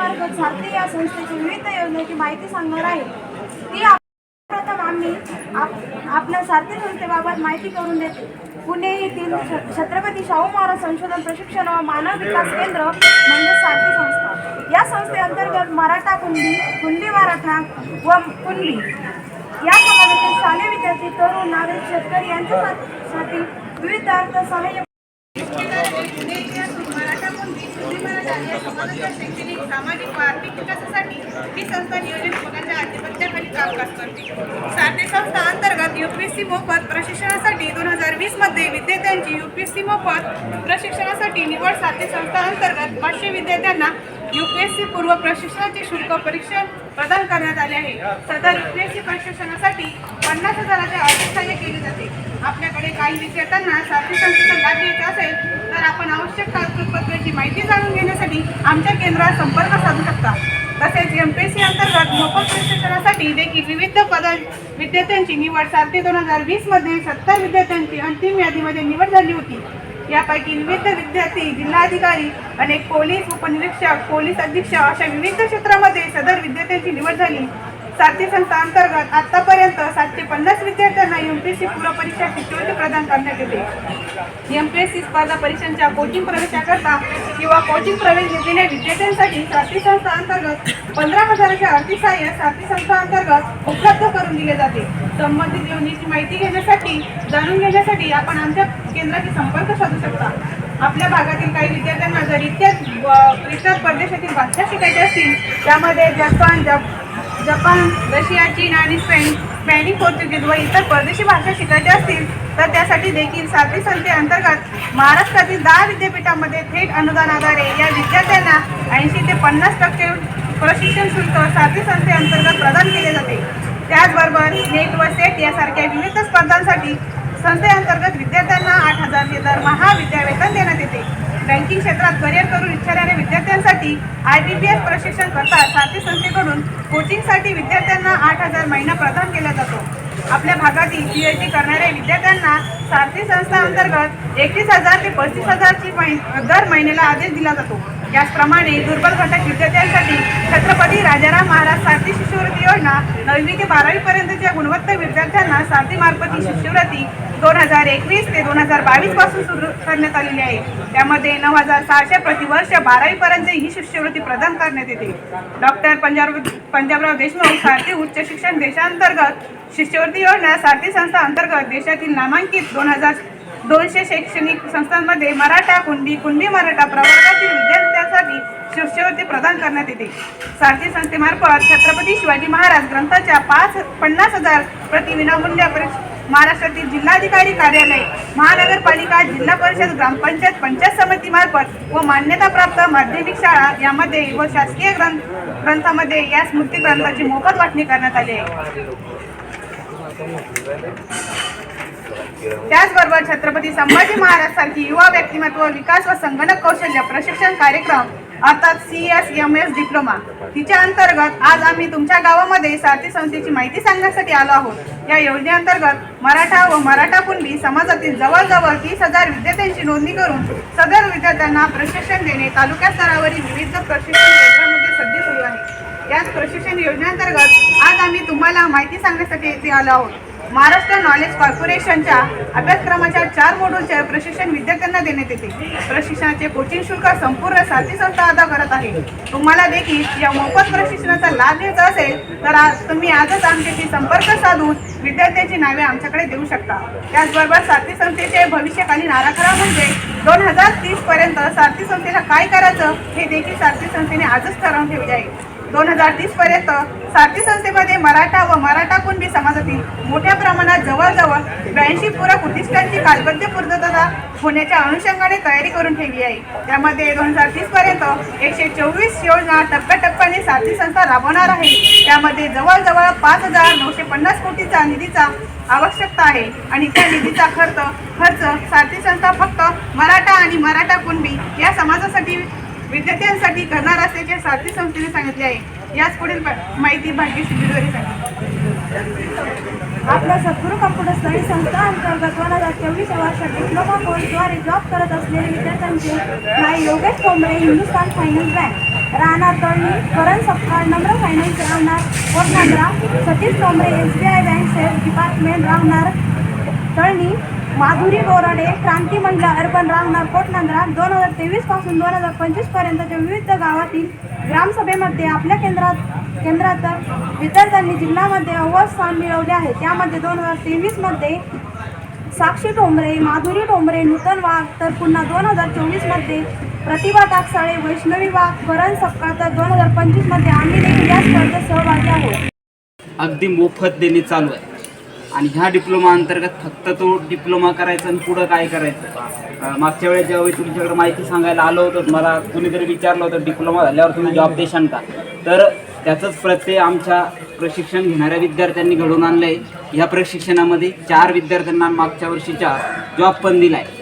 संस्थेमार्फत सारथी या संस्थेची विविध योजनेची माहिती सांगणार आहे. ती प्रथम आम्ही आप- आपल्या सारथी संस्थेबाबत माहिती करून देते. पुणे येथील छ- छत्रपती शाहू महाराज संशोधन प्रशिक्षण व मानव विकास केंद्र म्हणजे सारथी संस्था. या संस्थेअंतर्गत मराठा कुंडी कुंडी मराठा व कुंडी या समाजातील शालेय विद्यार्थी तरुण नागरिक शेतकरी यांच्यासाठी विविध अर्थ सहाय्य सामाजिक व आर्थिक विकासासाठी ही संस्था नियोजन पदाच्या आधिपत्याखाली कामकाज करते. सारथी संस्था अंतर्गत युपीएससी मोफत प्रशिक्षणासाठी दोन हजार वीसमध्ये विद्यार्थ्यांची सी मोफत प्रशिक्षणासाठी निवड सारथी संस्था अंतर्गत पाचशे विद्यार्थ्यांना युपीएससी पूर्व प्रशिक्षणाचे शुल्क परीक्षण प्रदान करण्यात आले आहे. सदर युपीएससी प्रशिक्षणासाठी पन्नास हजाराचे आर्थिक सहाय्य केले जाते. आपल्याकडे काही विद्यार्थ्यांना सारथी संस्थेचा लाभ घ्यायचा असेल तर आपण आवश्यक कागदपत्राची माहिती जाणून घेण्यासाठी आमच्या केंद्रात संपर्क साधू शकता. तसेच एम पी सी अंतर्गत मोफत प्रशिक्षणासाठी देखील विविध पद विद्यार्थ्यांची निवड सारथी दोन हजार वीसमध्ये सत्तर विद्यार्थ्यांची अंतिम यादीमध्ये निवड झाली होती. यापैकी विविध विद्यार्थी जिल्हाधिकारी अनेक पोलीस उपनिरीक्षक पोलीस अधीक्षक अशा विविध क्षेत्रामध्ये सदर विद्यार्थ्यांची निवड झाली. सारथी संस्था अंतर्गत आतापर्यंत सातशे पन्नास विद्यार्थ्यांना एम पी एस सी पूर्व परीक्षा शिष्यवृत्ती प्रदान करण्यात येते. एमपीएससी स्पर्धा परीक्षांच्या कोचिंग प्रवेशाकरता किंवा कोचिंग प्रवेश घेतलेल्या विद्यार्थ्यांसाठी सारथी संस्था अंतर्गत पंधरा हजाराचे आर्थिक सहाय्य सारथी संस्था अंतर्गत उपलब्ध करून दिले जाते. संबंधित योजनेची माहिती घेण्यासाठी जाणून घेण्यासाठी आपण आमच्या केंद्राशी संपर्क साधू शकता. आपल्या भागातील काही विद्यार्थ्यांना जर इतर इतर परदेशातील भाषा शिकायच्या असतील त्यामध्ये जपान जप जपान रशिया चीन आणि स्पेन स्पॅनिश पोर्तुगीज व इतर परदेशी भाषा शिकायच्या असतील तर त्यासाठी देखील सातवी संस्थेअंतर्गत महाराष्ट्रातील दहा विद्यापीठामध्ये थेट अनुदान आधारे या विद्यार्थ्यांना ऐंशी ते पन्नास टक्के प्रशिक्षण शुल्क सातवी संस्थेअंतर्गत प्रदान केले जाते. त्याचबरोबर नेट व सेट यासारख्या विविध स्पर्धांसाठी संस्थेअंतर्गत विद्यार्थ्यांना आठ हजार ते दरमहा विद्यावेतन देण्यात येते. बँकिंग क्षेत्रात करिअर करू इच्छणाऱ्या विद्यार्थ्यांसाठी आय बी पी एस प्रशिक्षण करता साथी संस्थेकडून कोचिंगसाठी विद्यार्थ्यांना आठ हजार महिना प्रदान केला जातो. आपल्या भागातील पी एच डी करणाऱ्या विद्यार्थ्यांना सारथी संस्था अंतर्गत एकतीस हजार ते पस्तीस हजारची महि दर महिन्याला आदेश दिला जातो. याचप्रमाणे दुर्बल घटक विद्यार्थ्यांसाठी छत्रपती राजाराम महाराज सारथी शिष्यवृत्ती योजना नववी ते बारावी पर्यंतच्या गुणवत्ता विद्यार्थ्यांना सारथीमार्फत ही शिष्यवृत्ती दोन हजार एकवीस ते दोन हजार बावीसपासून सुरू करण्यात आलेली आहे. त्यामध्ये नऊ हजार सहाशे प्रतिवर्ष बारावी पर्यंत ही शिष्यवृत्ती प्रदान करण्यात येते. डॉक्टर पंजाब पंजाबराव देशमुख सारथी उच्च शिक्षण देशांतर्गत शिष्यवृत्ती योजना सारथी संस्था अंतर्गत देशातील नामांकित दोन हजार दोनशे शैक्षणिक संस्थांमध्ये मराठा कुंडी कुंडी मराठा प्रवर्गातील विद्यार्थ्यांसाठी शिष्यवृत्ती प्रदान करण्यात येते. सारथी संस्थेमार्फत छत्रपती शिवाजी महाराज ग्रंथाच्या पाच पन्नास हजार प्रति विनामूल्य महाराष्ट्रातील जिल्हाधिकारी कार्यालय महानगरपालिका जिल्हा परिषद ग्रामपंचायत पंचायत समिती मार्फत व मान्यताप्राप्त माध्यमिक शाळा यामध्ये व शासकीय ग्रंथ ग्रंथामध्ये या स्मृती ग्रंथाची मोफत वाटणी करण्यात आली आहे. त्याचबरोबर छत्रपती संभाजी महाराज सारखी युवा व्यक्तिमत्व विकास व संगणक कौशल्य प्रशिक्षण कार्यक्रम अर्थात C S M S diploma तिच्या अंतर्गत आज आम्ही तुमच्या गावामध्ये सारथी संस्थेची माहिती सांगण्यासाठी आलो आहोत. या योजनेअंतर्गत मराठा व मराठा कुणबी समाजातील जवळजवळ तीस हजार विद्यार्थ्यांची नोंदणी करून सदर विद्यार्थ्यांना प्रशिक्षण देणे तालुका स्तरावरील विविध प्रशिक्षण केंद्रामध्ये सध्या सुरू आहे. याच प्रशिक्षण योजनेअंतर्गत आज आम्ही तुम्हाला माहिती सांगण्यासाठी येथे आलो आहोत. महाराष्ट्र नॉलेज कॉर्पोरेशनच्या अभ्यासक्रमाच्या चार मोडूलचे प्रशिक्षण विद्यार्थ्यांना देण्यात येते. प्रशिक्षणाचे कोचिंग शुल्क संपूर्ण साथी संस्था अदा करत आहे. तुम्हाला देखील या मोफत प्रशिक्षणाचा लाभ घ्यायचा असेल तर आज तुम्ही आजच आमच्याशी संपर्क साधून विद्यार्थ्यांची नावे आमच्याकडे देऊ शकता. त्याचबरोबर साथी संस्थेचे भविष्यकालीन आराखडा म्हणजे दोन हजार तीस पर्यंत सारथी संस्थेला काय करायचं हे देखील सारथी संस्थेने आजच ठरवून ठेवले आहे. दोन हजार तीस पर्यंत सारथी संस्थेमध्ये मराठा व मराठा कुणबी समाजातील मोठ्या प्रमाणात जवळजवळ ब्याऐंशी पूरक उद्दिष्टांची कालबद्ध पूर्तता होण्याच्या अनुषंगाने तयारी करून ठेवली आहे. त्यामध्ये दोन हजार तीस पर्यंत एकशे चोवीस योजना टप्प्याटप्प्याने सारथी संस्था राबवणार आहे. त्यामध्ये जवळजवळ पाच हजार नऊशे पन्नास कोटीचा निधीचा आवश्यकता आहे आणि त्या निधीचा खर्च खर्च सारथी संस्था फक्त मराठा आणि मराठा कुणबी या समाजासाठी विद्यार्थ्यांसाठी करणार असल्याचे सारथी संस्थेने सांगितले आहे. याच पुढील माहिती भाग्य बिडवरे सांगितली आपल्या सद्गुरू कम्प्युटर स्टडी संस्था अंतर्गत दोन हजार चोवीस वर्षात डिप्लोमा कोर्सद्वारे जॉब करत असलेले विद्यार्थ्यांचे नाव योगेश कोंबडे हिंदुस्तान फायनान्स बँक राहणार तळणी करण सपकाळ नम्र फायनान्स राहणार Potnandra Satish Tombre S B I bank sales department राहणार तळणी माधुरी बोराडे क्रांती महिला अर्बन राहणार पोटनांद्रा दोन हजार तेवीसपासून दोन हजार पंचवीस पर्यंतच्या विविध गावातील ग्रामसभेमध्ये आपल्या केंद्रात केंद्रात विद्यार्थ्यांनी जिल्ह्यामध्ये अव्वल स्थान मिळवले आहे. त्यामध्ये दोन हजार तेवीसमध्ये साक्षी टोंबरे माधुरी टोंबरे नूतन वाघ तर पुन्हा दोन हजार चोवीसमध्ये प्रतिभा टाकसाळे वैष्णवी वाघ करण सपकाळ तर दोन हजार पंचवीसमध्ये आम्ही देखील या स्पर्धेत सहभागी आहोत. अगदी मोफत देणे चालू आहे. आणि ह्या डिप्लोमा अंतर्गत फक्त तो डिप्लोमा करायचा आणि पुढं काय करायचं? मागच्या वेळेस जेव्हा तुमच्याकडे माहिती सांगायला आलो होतो मला कुणीतरी विचारलं होतं डिप्लोमा झाल्यावर तुम्ही जॉब देशाल का? तर त्याचंच प्रत्यय आमच्या प्रशिक्षण घेणाऱ्या विद्यार्थ्यांनी घडवून आणलं आहे ह्या प्रशिक्षणामध्ये चार विद्यार्थ्यांना मागच्या वर्षीच्या जॉब पण दिला आहे